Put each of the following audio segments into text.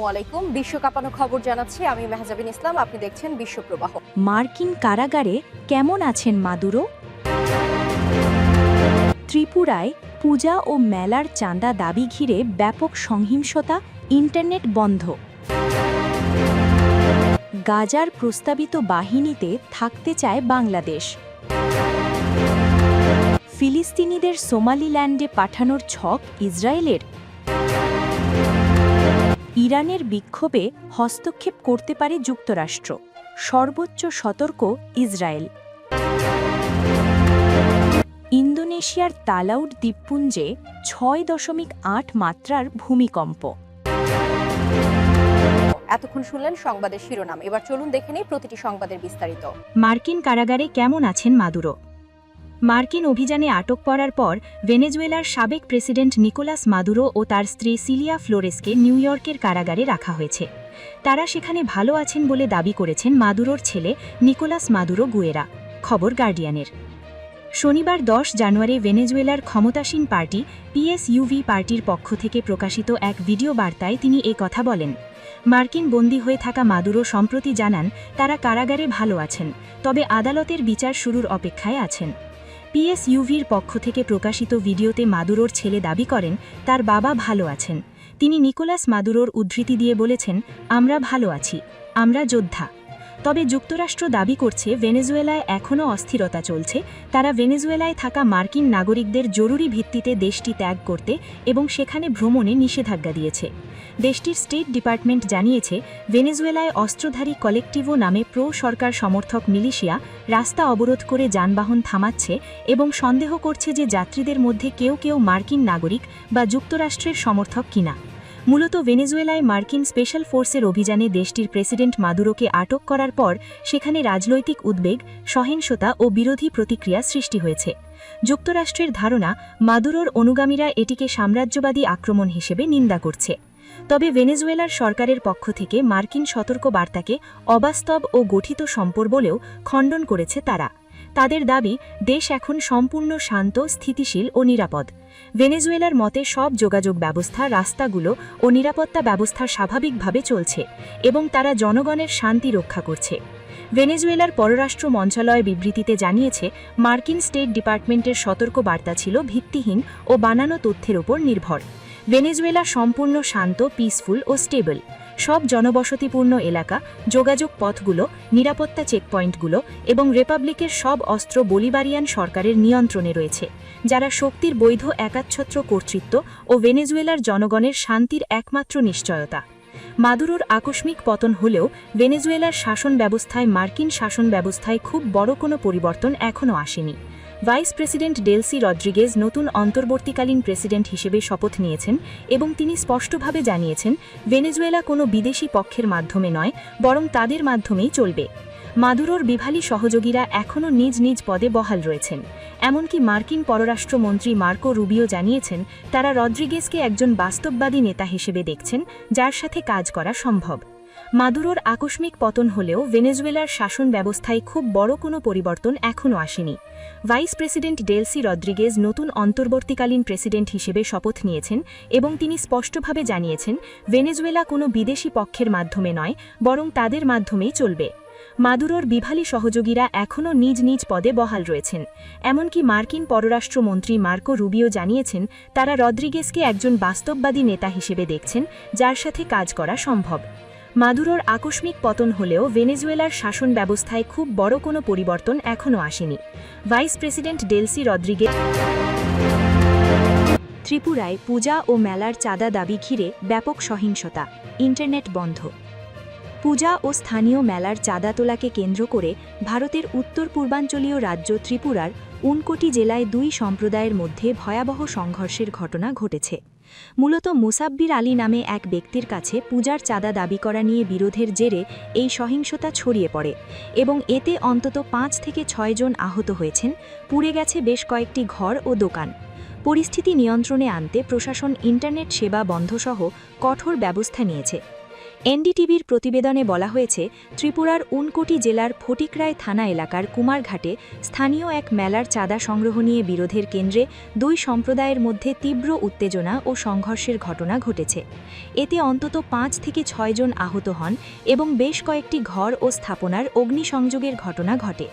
আসসালামু আলাইকুম। বিশ্ব কাঁপানো খবর জানাচ্ছি আমি মেহজাবিন ইসলাম। আপনি দেখছেন বিশ্বপ্রবাহ মার্কিন কারাগারে কেমন আছেন মাদুরো? ত্রিপুরায় পূজা ও মেলার চাঁদা দাবি ঘিরে ব্যাপক সহিংসতা, ইন্টারনেট বন্ধ। গাজার প্রস্তাবিত বাহিনীতে থাকতে চায় বাংলাদেশ। ফিলিস্তিনিদের সোমালিল্যান্ডে পাঠানোর ছক ইসরায়েলের। ইরানের বিক্ষোভে হস্তক্ষেপ করতে পারে যুক্তরাষ্ট্র। সর্বোচ্চ সতর্ক ইসরায়েল। ইন্দোনেশিয়ার তালাউড দ্বীপপুঞ্জে ছয় দশমিক আট মাত্রার ভূমিকম্প। এতক্ষণ শুনলেন সংবাদের শিরোনাম। এবার চলুন দেখে নেই প্রতিটি সংবাদের বিস্তারিত। মার্কিন কারাগারে কেমন আছেন মাদুরো? মার্কিন অভিযানে আটক করার পর ভেনেজুয়েলার সাবেক প্রেসিডেন্ট নিকোলাস মাদুরো ও তার স্ত্রী সিলিয়া ফ্লোরেসকে নিউ ইয়র্কের কারাগারে রাখা হয়েছে। তারা সেখানে ভালো আছেন বলে দাবি করেছেন মাদুরোর ছেলে নিকোলাস মাদুরো গুয়েরা। খবর গার্ডিয়ানের। শনিবার দশ জানুয়ারি ভেনেজুয়েলার ক্ষমতাসীন পার্টি পিএসইউভি পার্টির পক্ষ থেকে প্রকাশিত এক ভিডিও বার্তায় তিনি এ কথা বলেন। মার্কিন বন্দী হয়ে থাকা মাদুরো সম্প্রতি জানান, তারা কারাগারে ভালো আছেন, তবে আদালতের বিচার শুরুর অপেক্ষায় আছেন। পিএসইউভির পক্ষ থেকে প্রকাশিত ভিডিওতে মাদুরোর ছেলে দাবি করেন, তার বাবা ভালো আছেন। তিনি নিকোলাস মাদুরোর উদ্ধৃতি দিয়ে বলেছেন, আমরা ভালো আছি। আমরা যোদ্ধা। তবে যুক্তরাষ্ট্র দাবি করছে ভেনেজুয়েলায় এখনও অস্থিরতা চলছে। তারা ভেনেজুয়েলায় থাকা মার্কিন নাগরিকদের জরুরি ভিত্তিতে দেশটি ত্যাগ করতে এবং সেখানে ভ্রমণে নিষেধাজ্ঞা দিয়েছে। দেশটির স্টেট ডিপার্টমেন্ট জানিয়েছে, ভেনেজুয়েলায় অস্ত্রধারী কলেকটিভো নামে প্রো সরকার সমর্থক মিলিশিয়া রাস্তা অবরোধ করে যানবাহন থামাচ্ছে এবং সন্দেহ করছে যে যাত্রীদের মধ্যে কেউ কেউ মার্কিন নাগরিক বা যুক্তরাষ্ট্রের সমর্থক কিনা। মূলত ভেনেজুয়েলায় মার্কিন স্পেশাল ফোর্সের অভিযানে দেশটির প্রেসিডেন্ট মাদুরোকে আটক করার পর সেখানে রাজনৈতিক উদ্বেগ, সহিংসতা ও বিরোধী প্রতিক্রিয়া সৃষ্টি হয়েছে। যুক্তরাষ্ট্রের ধারণা, মাদুরোর অনুগামীরা এটিকে সাম্রাজ্যবাদী আক্রমণ হিসেবে নিন্দা করছে। তবে ভেনেজুয়েলার সরকারের পক্ষ থেকে মার্কিন সতর্ক বার্তাকে অবাস্তব ও গঠিত সম্পর বলেও খণ্ডন করেছে তারা। তাদের দাবি, দেশ এখন সম্পূর্ণ শান্ত, স্থিতিশীল ও নিরাপদ। ভেনেজুয়েলার মতে সব যোগাযোগ ব্যবস্থা, রাস্তাগুলো ও নিরাপত্তা ব্যবস্থা স্বাভাবিকভাবে চলছে এবং তারা জনগণের শান্তি রক্ষা করছে। ভেনেজুয়েলার পররাষ্ট্র মন্ত্রণালয় বিবৃতিতে জানিয়েছে, মার্কিন স্টেট ডিপার্টমেন্টের সতর্ক বার্তা ছিল ভিত্তিহীন ও বানানো তথ্যের ওপর নির্ভর। ভেনেজুয়েলা সম্পূর্ণ শান্ত পিসফুল ও স্টেবল সব জনবসতিপূর্ণ এলাকা, যোগাযোগ পথগুলো, নিরাপত্তা চেকপয়েন্টগুলো এবং রিপাবলিকের সব অস্ত্র বলিবারিয়ান সরকারের নিয়ন্ত্রণে রয়েছে, যারা শক্তির বৈধ একাচ্ছত্র কর্তৃত্ব ও ভেনেজুয়েলার জনগণের শান্তির একমাত্র নিশ্চয়তা। মাদুরোর আকস্মিক পতন হলেও ভেনেজুয়েলার শাসন ব্যবস্থায় মার্কিন শাসন ব্যবস্থায় খুব বড় কোনো পরিবর্তন এখনও আসেনি। ভাইস প্রেসিডেন্ট ডেলসি রদ্রিগেজ নতুন অন্তর্বর্তীকালীন প্রেসিডেন্ট হিসেবে শপথ নিয়েছেন এবং তিনি স্পষ্টভাবে জানিয়েছেন, ভেনেজুয়েলা কোনো বিদেশি পক্ষের মাধ্যমে নয়, বরং তাদের মাধ্যমেই চলবে। মাদুরোর বিভালী সহযোগীরা এখনও নিজ নিজ পদে বহাল রয়েছেন। এমনকি মার্কিন পররাষ্ট্রমন্ত্রী মার্কো রুবিও জানিয়েছেন, তারা রদ্রিগেজকে একজন বাস্তববাদী নেতা হিসেবে দেখছেন, যার সাথে কাজ করা সম্ভব। মাদুরোর আকস্মিক পতন হলেও ভেনেজুয়েলার শাসন ব্যবস্থায় খুব বড় কোনো পরিবর্তন এখনও আসেনি। ভাইস প্রেসিডেন্ট ডেলসি রদ্রিগেজ নতুন অন্তর্বর্তীকালীন প্রেসিডেন্ট হিসেবে শপথ নিয়েছেন এবং তিনি স্পষ্টভাবে জানিয়েছেন, ভেনেজুয়েলা কোনো বিদেশি পক্ষের মাধ্যমে নয়, বরং তাদের মাধ্যমেই চলবে। মাদুরোর বিভালী সহযোগীরা এখনও নিজ নিজ পদে বহাল রয়েছেন। এমনকি মার্কিন পররাষ্ট্রমন্ত্রী মার্কো রুবিও জানিয়েছেন, তারা রদ্রিগেজকে একজন বাস্তববাদী নেতা হিসেবে দেখছেন, যার সাথে কাজ করা সম্ভব। মাদুরোর আকস্মিক পতন হলেও ভেনেজুয়েলার শাসন ব্যবস্থায় খুব বড় কোনো পরিবর্তন এখনও আসেনি। ভাইস প্রেসিডেন্ট ডেলসি রদ্রিগেজ ত্রিপুরায় পূজা ও মেলার চাঁদা দাবি ঘিরে ব্যাপক সহিংসতা। ইন্টারনেট বন্ধ। পূজা ও স্থানীয় মেলার চাঁদা তোলাকে কেন্দ্র করে ভারতের উত্তর পূর্বাঞ্চলীয় রাজ্য ত্রিপুরার উনকোটি জেলায় দুই সম্প্রদায়ের মধ্যে ভয়াবহ সংঘর্ষের ঘটনা ঘটেছে। মূলত মুসাব্বির আলী নামে এক ব্যক্তির কাছে পূজার চাঁদা দাবি করা নিয়ে বিরোধের জেরে এই সহিংসতা ছড়িয়ে পড়ে এবং এতে অন্তত পাঁচ থেকে ছয় জন আহত হয়েছেন, পুড়ে গেছে বেশ কয়েকটি ঘর ও দোকান। পরিস্থিতি নিয়ন্ত্রণে আনতে প্রশাসন ইন্টারনেট সেবা বন্ধসহ কঠোর ব্যবস্থা নিয়েছে। এনডিটিভির প্রতিবেদনে বলা হয়েছে, ত্রিপুরার উনকোটি জেলার ফটিকরায় থানা এলাকার কুমারঘাটে স্থানীয় এক মেলার চাঁদা সংগ্রহ নিয়ে বিরোধের কেন্দ্রে দুই সম্প্রদায়ের মধ্যে তীব্র উত্তেজনা ও সংঘর্ষের ঘটনা ঘটেছে। এতে অন্তত পাঁচ থেকে ছয়জন আহত হন এবং বেশ কয়েকটি ঘর ও স্থাপনার অগ্নিসংযোগের ঘটনা ঘটে।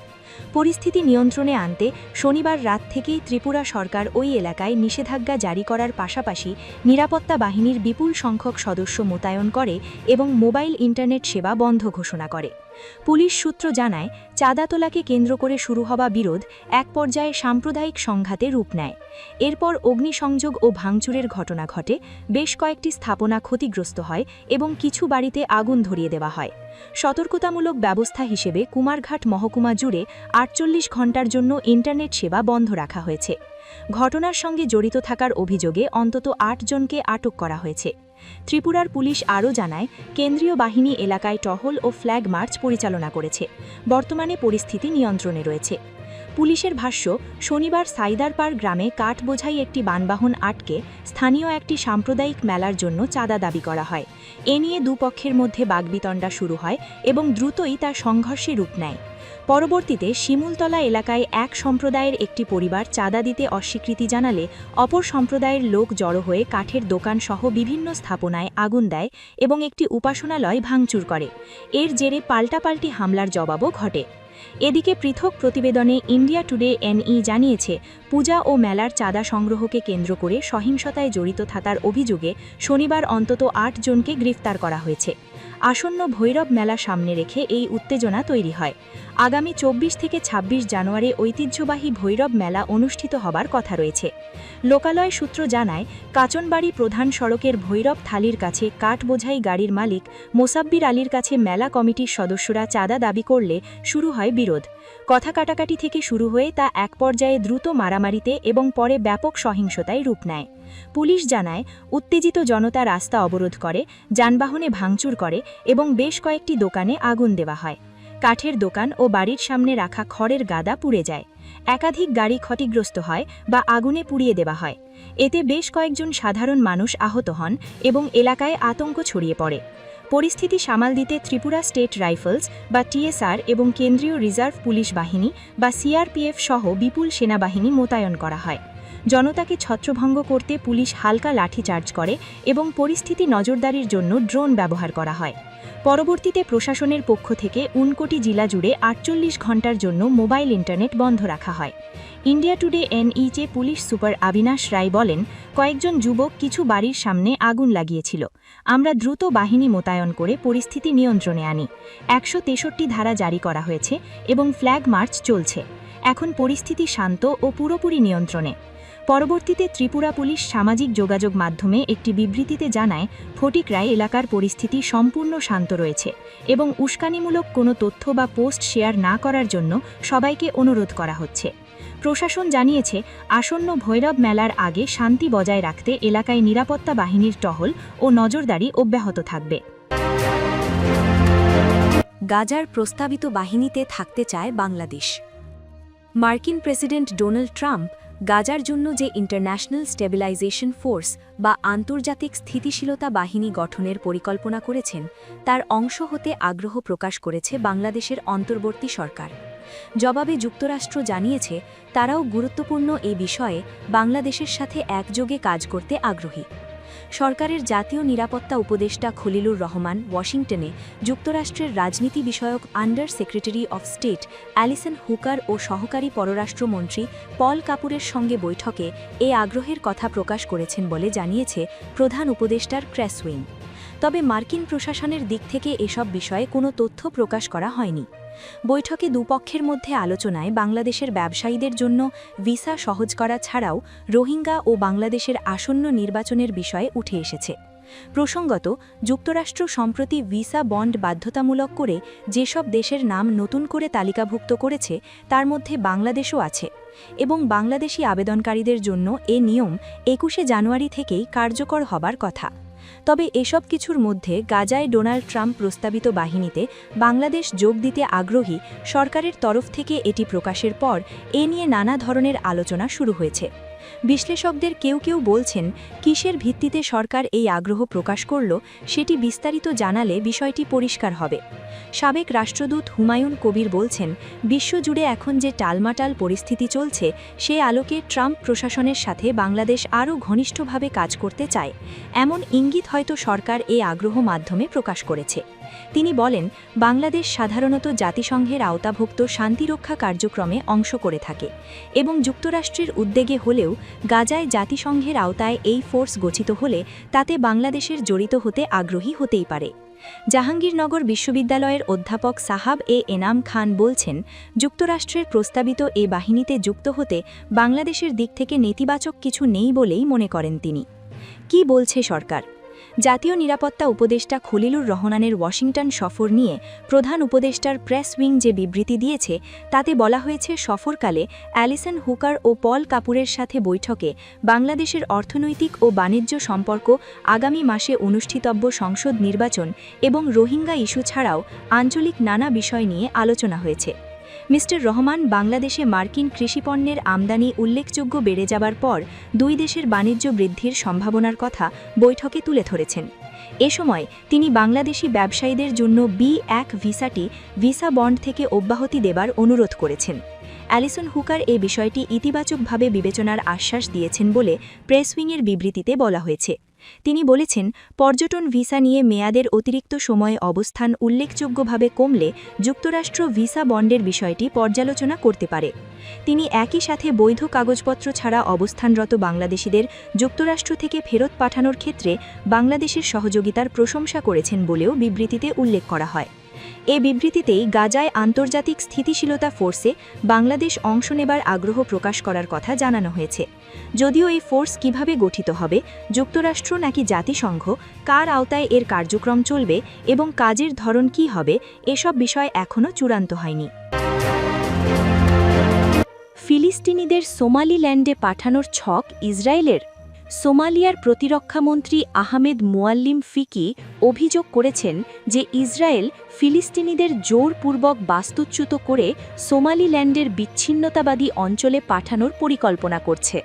পরিস্থিতি নিয়ন্ত্রণে আনতে শনিবার রাত থেকেই ত্রিপুরা সরকার ওই এলাকায় নিষেধাজ্ঞা জারি করার পাশাপাশি নিরাপত্তা বাহিনীর বিপুল সংখ্যক সদস্য মোতায়েন করে এবং মোবাইল ইন্টারনেট সেবা বন্ধ ঘোষণা করে। পুলিশ সূত্র জানায় চাঁদা তোলাকে কেন্দ্র করে শুরু হওয়া বিরোধ এক পর্যায়ে সাম্প্রদায়িক সংঘাতে রূপ নেয়। এরপর অগ্নিসংযোগ ও ভাঙচুরের ঘটনা ঘটে, বেশ কয়েকটি স্থাপনা ক্ষতিগ্রস্ত হয় এবং কিছু বাড়িতে আগুন ধরিয়ে দেওয়া হয়। সতর্কতামূলক ব্যবস্থা হিসেবে কুমারঘাট মহকুমা জুড়ে আটচল্লিশ ঘণ্টার জন্য ইন্টারনেট সেবা বন্ধ রাখা হয়েছে। ঘটনার সঙ্গে জড়িত থাকার অভিযোগে অন্তত আট জনকে আটক করা হয়েছে। ত্রিপুরার পুলিশ আরও জানায়, কেন্দ্রীয় বাহিনী এলাকায় টহল ও ফ্ল্যাগ মার্চ পরিচালনা করেছে। বর্তমানে পরিস্থিতি নিয়ন্ত্রণে রয়েছে। পুলিশের ভাষ্য, শনিবার সাইদারপাড় গ্রামে কাঠ বোঝাই একটি বানবাহন আটকে স্থানীয় একটি সাম্প্রদায়িক মেলার জন্য চাঁদা দাবি করা হয়। এ নিয়ে দুপক্ষের মধ্যে বাগবিতণ্ডা শুরু হয় এবং দ্রুতই তা সংঘর্ষে রূপ নেয়। পরবর্তীতে শিমুলতলা এলাকায় এক সম্প্রদায়ের একটি পরিবার চাঁদা দিতে অস্বীকৃতি জানালে অপর সম্প্রদায়ের লোক জড়ো হয়ে কাঠের দোকান সহ বিভিন্ন স্থাপনায় আগুন দেয় এবং একটি উপাসনালয় ভাঙচুর করে। এর জেরে পাল্টাপাল্টি হামলার জবাবও ঘটে। এদিকে পৃথক প্রতিবেদনে ইন্ডিয়া টুডে এনই জানিয়েছে, পূজা ও মেলার চাঁদা সংগ্রহকে কেন্দ্র করে সহিংসতায় জড়িত থাকার অভিযোগে শনিবার অন্তত আট জনকে গ্রেফতার করা হয়েছে। আসন্ন ভৈরব মেলা সামনে রেখে এই উত্তেজনা তৈরি হয়। আগামী চব্বিশ থেকে ২৬ জানুয়ারি ঐতিহ্যবাহী ভৈরব মেলা অনুষ্ঠিত হবার কথা রয়েছে। লোকালয় সূত্র জানায়, কাচনবাড়ি প্রধান সড়কের ভৈরব থালির কাছে কাঠ বোঝাই গাড়ির মালিক মোসাব্বির আলীর কাছে মেলা কমিটির সদস্যরা চাঁদা দাবি করলে শুরু হয় বিরোধ। কথা কাটাকাটি থেকে শুরু হয়ে তা এক পর্যায়ে দ্রুত মারামারিতে এবং পরে ব্যাপক সহিংসতায় রূপ নেয়। পুলিশ জানায়, উত্তেজিত জনতা রাস্তা অবরোধ করে, যানবাহনে ভাঙচুর করে এবং বেশ কয়েকটি দোকানে আগুন দেওয়া হয়। কাঠের দোকান ও বাড়ির সামনে রাখা খড়ের গাদা পুড়ে যায়। একাধিক গাড়ি ক্ষতিগ্রস্ত হয় বা আগুনে পুড়িয়ে দেওয়া হয়। এতে বেশ কয়েকজন সাধারণ মানুষ আহত হন এবং এলাকায় আতঙ্ক ছড়িয়ে পড়ে। পরিস্থিতি সামাল দিতে ত্রিপুরা স্টেট রাইফেলস বা টিএসআর এবং কেন্দ্রীয় রিজার্ভ পুলিশ বাহিনী বা সিআরপিএফ সহ বিপুল সেনাবাহিনী মোতায়েন করা হয়। জনতাকে ছত্রভঙ্গ করতে পুলিশ হালকা লাঠিচার্জ করে এবং পরিস্থিতি নজরদারির জন্য ড্রোন ব্যবহার করা হয়। পরবর্তীতে প্রশাসনের পক্ষ থেকে উনকোটি জেলা জুড়ে আটচল্লিশ ঘণ্টার জন্য মোবাইল ইন্টারনেট বন্ধ রাখা হয়। ইন্ডিয়া টুডে এনইচে পুলিশ সুপার আবিনাশ রায় বলেন, কয়েকজন যুবক কিছু বাড়ির সামনে আগুন লাগিয়েছিল। আমরা দ্রুত বাহিনী মোতায়েন করে পরিস্থিতি নিয়ন্ত্রণে আনি। একশো তেষট্টি ধারা জারি করা হয়েছে এবং ফ্ল্যাগ মার্চ চলছে। এখন পরিস্থিতি শান্ত ও পুরোপুরি নিয়ন্ত্রণে। পরবর্তীতে ত্রিপুরা পুলিশ সামাজিক যোগাযোগ মাধ্যমে একটি বিবৃতিতে জানায় ফটিকরায় এলাকার পরিস্থিতি সম্পূর্ণ শান্ত রয়েছে এবং উস্কানিমূলক কোনো তথ্য বা পোস্ট শেয়ার না করার জন্য সবাইকে অনুরোধ করা হচ্ছে। প্রশাসন জানিয়েছে, আসন্ন ভৈরব মেলার আগে শান্তি বজায় রাখতে এলাকায় নিরাপত্তা বাহিনীর টহল ও নজরদারি অব্যাহত থাকবে। গাজার প্রস্তাবিত বাহিনীতে থাকতে চায় বাংলাদেশ। মার্কিন প্রেসিডেন্ট ডোনাল্ড ট্রাম্প গাজার জন্য যে ইন্টারন্যাশনাল স্টেবিলাইজেশন ফোর্স বা আন্তর্জাতিক স্থিতিশীলতা বাহিনী গঠনের পরিকল্পনা করেছেন, তার অংশ হতে আগ্রহ প্রকাশ করেছে বাংলাদেশের অন্তর্বর্তী সরকার। জবাবে যুক্তরাষ্ট্র জানিয়েছে, তারাও গুরুত্বপূর্ণ এই বিষয়ে বাংলাদেশের সাথে একযোগে কাজ করতে আগ্রহী। সরকারের জাতীয় নিরাপত্তা উপদেষ্টা খলিলুর রহমান ওয়াশিংটনে যুক্তরাষ্ট্রের রাজনীতি বিষয়ক under secretary of state Allison Hooker ও সহকারী পররাষ্ট্রমন্ত্রী পল কাপুরের সঙ্গে বৈঠকে এ আগ্রহের কথা প্রকাশ করেছেন বলে জানিয়েছে প্রধান উপদেষ্টার ক্র্যাসউইং। তবে মার্কিন প্রশাসনের দিক থেকে এসব বিষয়ে কোনো তথ্য প্রকাশ করা হয়নি। বৈঠকে দুপক্ষের মধ্যে আলোচনায় বাংলাদেশের ব্যবসায়ীদের জন্য ভিসা সহজ করা ছাড়াও রোহিঙ্গা ও বাংলাদেশের আসন্ন নির্বাচনের বিষয়ে উঠে এসেছে। প্রসঙ্গত, যুক্তরাষ্ট্র সম্প্রতি ভিসা বন্ড বাধ্যতামূলক করে যেসব দেশের নাম নতুন করে তালিকাভুক্ত করেছে, তার মধ্যে বাংলাদেশও আছে এবং বাংলাদেশি আবেদনকারীদের জন্য এ নিয়ম একুশে জানুয়ারি থেকেই কার্যকর হবার কথা। তবে এসব কিছুর মধ্যে গাজায় ডোনাল্ড ট্রাম্প প্রস্তাবিত বাহিনীতে বাংলাদেশ যোগ দিতে আগ্রহী সরকারের তরফ থেকে এটি প্রকাশের পর এ নিয়ে নানা ধরনের আলোচনা শুরু হয়েছে। বিশ্লেষকদের কেউ কেউ বলছেন, কিসের ভিত্তিতে সরকার এই আগ্রহ প্রকাশ করল সেটি বিস্তারিত জানালে বিষয়টি পরিষ্কার হবে। সাবেক রাষ্ট্রদূত হুমায়ুন কবির বলছেন, বিশ্বজুড়ে এখন যে টালমাটাল পরিস্থিতি চলছে, সে আলোকে ট্রাম্প প্রশাসনের সাথে বাংলাদেশ আরও ঘনিষ্ঠভাবে কাজ করতে চায়। এমন ইঙ্গিত হয়তো সরকার এই আগ্রহ মাধ্যমে প্রকাশ করেছে। তিনি বলেন, বাংলাদেশ সাধারণত জাতিসংঘের আওতাভুক্ত শান্তিরক্ষা কার্যক্রমে অংশ করে থাকে এবং যুক্তরাষ্ট্রের উদ্যোগে হলেও গাজায় জাতিসংঘের আওতায় এই ফোর্স গঠিত হলে তাতে বাংলাদেশের জড়িত হতে আগ্রহী হতেই পারে। জাহাঙ্গীরনগর বিশ্ববিদ্যালয়ের অধ্যাপক সাহাব এ এনাম খান বলছেন, যুক্তরাষ্ট্রের প্রস্তাবিত এ বাহিনীতে যুক্ত হতে বাংলাদেশের দিক থেকে নেতিবাচক কিছু নেই বলেই মনে করেন তিনি। কি বলছে সরকার? জাতীয় নিরাপত্তা উপদেষ্টা খলিলুর রহমানের ওয়াশিংটন সফর নিয়ে প্রধান উপদেষ্টার প্রেস উইং যে বিবৃতি দিয়েছে, তাতে বলা হয়েছে সফরকালে অ্যালিসন হুকার ও পল কাপুরের সাথে বৈঠকে বাংলাদেশের অর্থনৈতিক ও বাণিজ্য সম্পর্ক, আগামী মাসে অনুষ্ঠিতব্য সংসদ নির্বাচন এবং রোহিঙ্গা ইস্যু ছাড়াও আঞ্চলিক নানা বিষয় নিয়ে আলোচনা হয়েছে। মিস্টার রহমান বাংলাদেশে মার্কিন কৃষিপণ্যের আমদানি উল্লেখযোগ্য বেড়ে যাবার পর দুই দেশের বাণিজ্য বৃদ্ধির সম্ভাবনার কথা বৈঠকে তুলে ধরেছেন। এ সময় তিনি বাংলাদেশি ব্যবসায়ীদের জন্য বি এক ভিসাটি ভিসা বন্ড থেকে অব্যাহতি দেবার অনুরোধ করেছেন। অ্যালিসন হুকার এ বিষয়টি ইতিবাচকভাবে বিবেচনার আশ্বাস দিয়েছেন বলে প্রেস উইংয়ের বিবৃতিতে বলা হয়েছে। তিনি বলেছেন, পর্যটন ভিসা নিয়ে মেয়াদের অতিরিক্ত সময়ে অবস্থান উল্লেখযোগ্যভাবে কমলে যুক্তরাষ্ট্র ভিসা বন্ডের বিষয়টি পর্যালোচনা করতে পারে। তিনি একই সাথে বৈধ কাগজপত্র ছাড়া অবস্থানরত বাংলাদেশিদের যুক্তরাষ্ট্র থেকে ফেরত পাঠানোর ক্ষেত্রে বাংলাদেশের সহযোগিতার প্রশংসা করেছেন বলেও বিবৃতিতে উল্লেখ করা হয়। এ বিবৃতিতেই গাজায় আন্তর্জাতিক স্থিতিশীলতা ফোর্সে বাংলাদেশ অংশ নেবার আগ্রহ প্রকাশ করার কথা জানানো হয়েছে। যদিও এই ফোর্স কীভাবে গঠিত হবে, যুক্তরাষ্ট্র নাকি জাতিসংঘ, কার আওতায় এর কার্যক্রম চলবে এবং কাজের ধরন কী হবে, এসব বিষয় এখনও চূড়ান্ত হয়নি। ফিলিস্তিনিদের সোমালিল্যান্ডে পাঠানোর ছক ইসরায়েলের? সোমালিয়ার প্রতিরক্ষামন্ত্রী আহমেদ মুয়াল্লিম ফিকি অভিযোগ করেছেন যে ইসরায়েল ফিলিস্তিনিদের জোরপূর্বক বাস্তুচ্যুত করে সোমালিল্যান্ডের বিচ্ছিন্নতাবাদী অঞ্চলে পাঠানোর পরিকল্পনা করছে।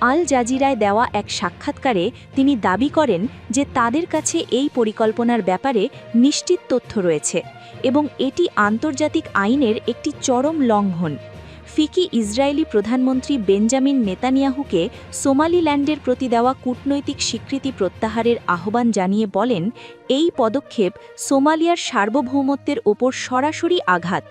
আল জাজিরায় দেওয়া এক সাক্ষাৎকারে তিনি দাবি করেন যে তাদের কাছে এই পরিকল্পনার ব্যাপারে নিশ্চিত তথ্য রয়েছে এবং এটি আন্তর্জাতিক আইনের একটি চরম লঙ্ঘন। ফিকি ইসরায়েলি প্রধানমন্ত্রী বেঞ্জামিন নেতানিয়াহুকে সোমালিল্যান্ডের প্রতি দেওয়া কূটনৈতিক স্বীকৃতি প্রত্যাহারের আহ্বান জানিয়ে বলেন, এই পদক্ষেপ সোমালিয়ার সার্বভৌমত্বের ওপর সরাসরি আঘাত।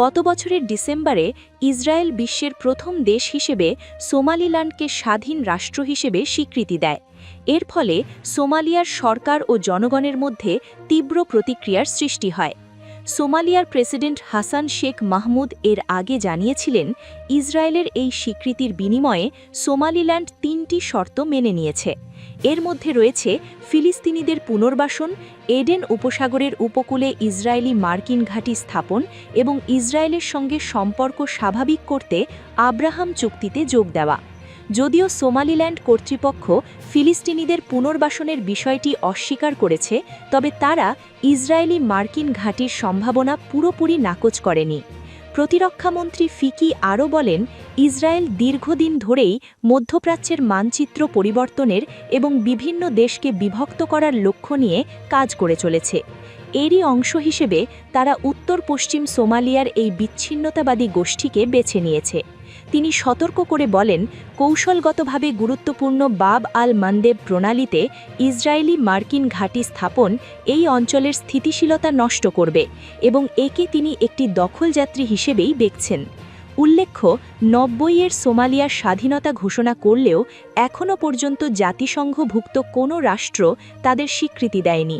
গত বছরের ডিসেম্বরে ইসরায়েল বিশ্বের প্রথম দেশ হিসেবে সোমালিল্যান্ডকে স্বাধীন রাষ্ট্র হিসেবে স্বীকৃতি দেয়। এর ফলে সোমালিয়ার সরকার ও জনগণের মধ্যে তীব্র প্রতিক্রিয়ার সৃষ্টি হয়। সোমালিয়ার প্রেসিডেন্ট হাসান শেখ মাহমুদ এর আগে জানিয়েছিলেন, ইসরায়েলের এই স্বীকৃতির বিনিময়ে সোমালিল্যান্ড তিনটি শর্ত মেনে নিয়েছে। এর মধ্যে রয়েছে ফিলিস্তিনিদের পুনর্বাসন, এডেন উপসাগরের উপকূলে ইসরায়েলি মার্কিন ঘাঁটি স্থাপন এবং ইসরায়েলের সঙ্গে সম্পর্ক স্বাভাবিক করতে আব্রাহাম চুক্তিতে যোগ দেওয়া। যদিও সোমালিল্যান্ড কর্তৃপক্ষ ফিলিস্তিনিদের পুনর্বাসনের বিষয়টি অস্বীকার করেছে, তবে তারা ইসরায়েলি মার্কিন ঘাঁটির সম্ভাবনা পুরোপুরি নাকচ করেনি। প্রতিরক্ষামন্ত্রী ফিকি আরও বলেন, ইসরায়েল দীর্ঘদিন ধরেই মধ্যপ্রাচ্যের মানচিত্র পরিবর্তনের এবং বিভিন্ন দেশকে বিভক্ত করার লক্ষ্য নিয়ে কাজ করে চলেছে। এরই অংশ হিসেবে তারা উত্তর পশ্চিম সোমালিয়ার এই বিচ্ছিন্নতাবাদী গোষ্ঠীকে বেছে নিয়েছে। তিনি সতর্ক করে বলেন, কৌশলগতভাবে গুরুত্বপূর্ণ বাব আল মান্দেব প্রণালীতে ইসরায়েলি মার্কিন ঘাঁটি স্থাপন এই অঞ্চলের স্থিতিশীলতা নষ্ট করবে এবং একে তিনি একটি দখলযাত্রী হিসেবেই দেখছেন। উল্লেখ্য, নব্বইয়ের সোমালিয়ার স্বাধীনতা ঘোষণা করলেও এখনও পর্যন্ত জাতিসংঘভুক্ত কোনো রাষ্ট্র তাদের স্বীকৃতি দেয়নি।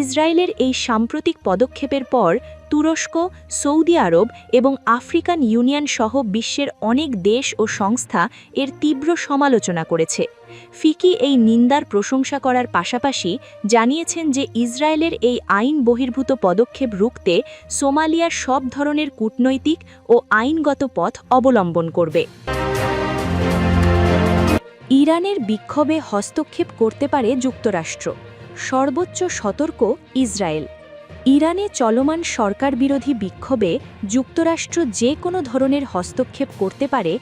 ইসরায়েলের এই সাম্প্রতিক পদক্ষেপের পর তুরস্ক, সৌদি আরব এবং আফ্রিকান ইউনিয়ন সহ বিশ্বের অনেক দেশ ও সংস্থা এর তীব্র সমালোচনা করেছে। ফিকি এই নিন্দার প্রশংসা করার পাশাপাশি জানিয়েছেন যে ইসরায়েলের এই আইন বহির্ভূত পদক্ষেপ রুখতে সোমালিয়ার সব ধরনের কূটনৈতিক ও আইনগত পথ অবলম্বন করবে। ইরানের বিক্ষোভে হস্তক্ষেপ করতে পারে যুক্তরাষ্ট্র। সর্বোচ্চ সতর্ক ইসরায়েল। ইরানে চলমান সরকার বিরোধী বিক্ষোভে যুক্তরাষ্ট্র যে কোনো ধরনের হস্তক্ষেপ করতে পারে,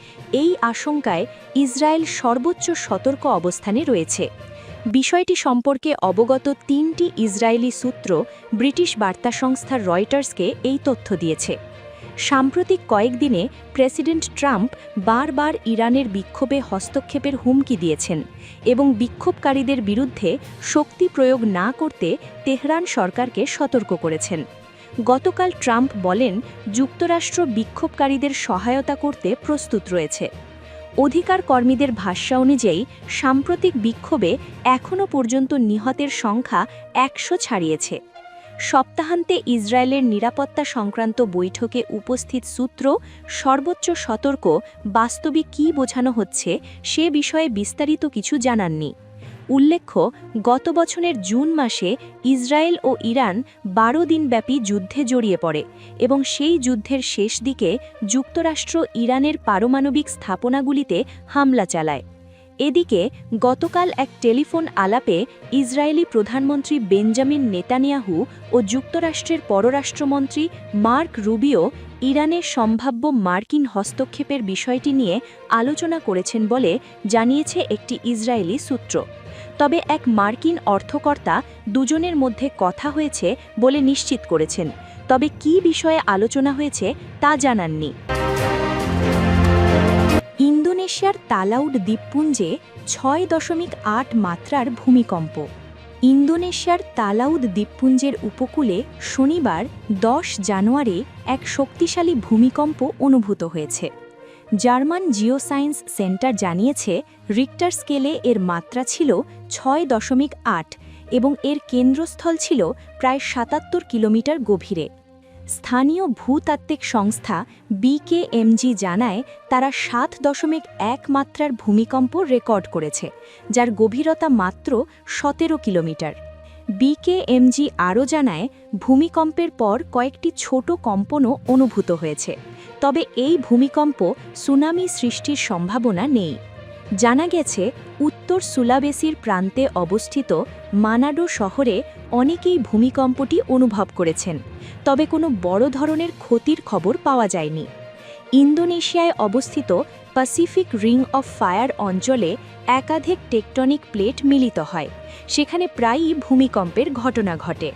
এই আশঙ্কায় ইসরায়েল সর্বোচ্চ সতর্ক অবস্থানে রয়েছে। বিষয়টি সম্পর্কে অবগত তিনটি ইসরায়েলি সূত্র ব্রিটিশ বার্তা সংস্থা রয়টার্সকে এই তথ্য দিয়েছে। সাম্প্রতিক কয়েকদিনে প্রেসিডেন্ট ট্রাম্প বারবার ইরানের বিক্ষোভে হস্তক্ষেপের হুমকি দিয়েছেন এবং বিক্ষোভকারীদের বিরুদ্ধে শক্তি প্রয়োগ না করতে তেহরান সরকারকে সতর্ক করেছেন। গতকাল ট্রাম্প বলেন, যুক্তরাষ্ট্র বিক্ষোভকারীদের সহায়তা করতে প্রস্তুত রয়েছে। অধিকার কর্মীদের ভাষ্য অনুযায়ী, সাম্প্রতিক বিক্ষোভে এখনও পর্যন্ত নিহতের সংখ্যা একশো ছাড়িয়েছে। সপ্তাহান্তে ইসরায়েলের নিরাপত্তা সংক্রান্ত বৈঠকে উপস্থিত সূত্র সর্বোচ্চ সতর্ক বাস্তবে কী বোঝানো হচ্ছে সে বিষয়ে বিস্তারিত কিছু জানাননি। উল্লেখ্য, গত বছরের জুন মাসে ইসরায়েল ও ইরান বারো দিনব্যাপী যুদ্ধে জড়িয়ে পড়ে এবং সেই যুদ্ধের শেষ দিকে যুক্তরাষ্ট্র ইরানের পারমাণবিক স্থাপনাগুলিতে হামলা চালায়। এদিকে, গতকাল এক টেলিফোন আলাপে ইসরায়েলি প্রধানমন্ত্রী বেঞ্জামিন নেতানিয়াহু ও যুক্তরাষ্ট্রের পররাষ্ট্রমন্ত্রী মার্ক রুবিও ইরানের সম্ভাব্য মার্কিন হস্তক্ষেপের বিষয়টি নিয়ে আলোচনা করেছেন বলে জানিয়েছে একটি ইসরায়েলি সূত্র। তবে এক মার্কিন অর্থকর্তা দুজনের মধ্যে কথা হয়েছে বলে নিশ্চিত করেছেন। তবে কী বিষয়ে আলোচনা হয়েছে তা জানাননি। ইন্দোনেশিয়ার তালাউড দ্বীপপুঞ্জে ছয় দশমিক আট মাত্রার ভূমিকম্প। ইন্দোনেশিয়ার তালাউদ দ্বীপপুঞ্জের উপকূলে শনিবার দশ জানুয়ারি এক শক্তিশালী ভূমিকম্প অনুভূত হয়েছে। জার্মান জিওসায়েন্স সেন্টার জানিয়েছে, রিক্টার স্কেলে এর মাত্রা ছিল ছয় দশমিক আট এবং এর কেন্দ্রস্থল ছিল প্রায় সাতাত্তর কিলোমিটার গভীরে। স্থানীয় ভূতাত্ত্বিক সংস্থা বিকেএমজি জানায়, তারা সাত দশমিক এক মাত্রার ভূমিকম্প রেকর্ড করেছে, যার গভীরতা মাত্র সতেরো কিলোমিটার। বিকেএমজি আরও জানায়, ভূমিকম্পের পর কয়েকটি ছোট কম্পনও অনুভূত হয়েছে, তবে এই ভূমিকম্প সুনামি সৃষ্টির সম্ভাবনা নেই। জানা গেছে, উত্তর সুলাবেসির প্রান্তে অবস্থিত মানাডো শহরে অনেকেই ভূমিকম্পটি অনুভব করেছেন, তবে কোনো বড় ধরনের ক্ষতির খবর পাওয়া যায়নি। ইন্দোনেশিয়ায় অবস্থিত প্যাসিফিক রিং অফ ফায়ার অঞ্চলে একাধিক টেকটনিক প্লেট মিলিত হয়, সেখানে প্রায়ই ভূমিকম্পের ঘটনা ঘটে।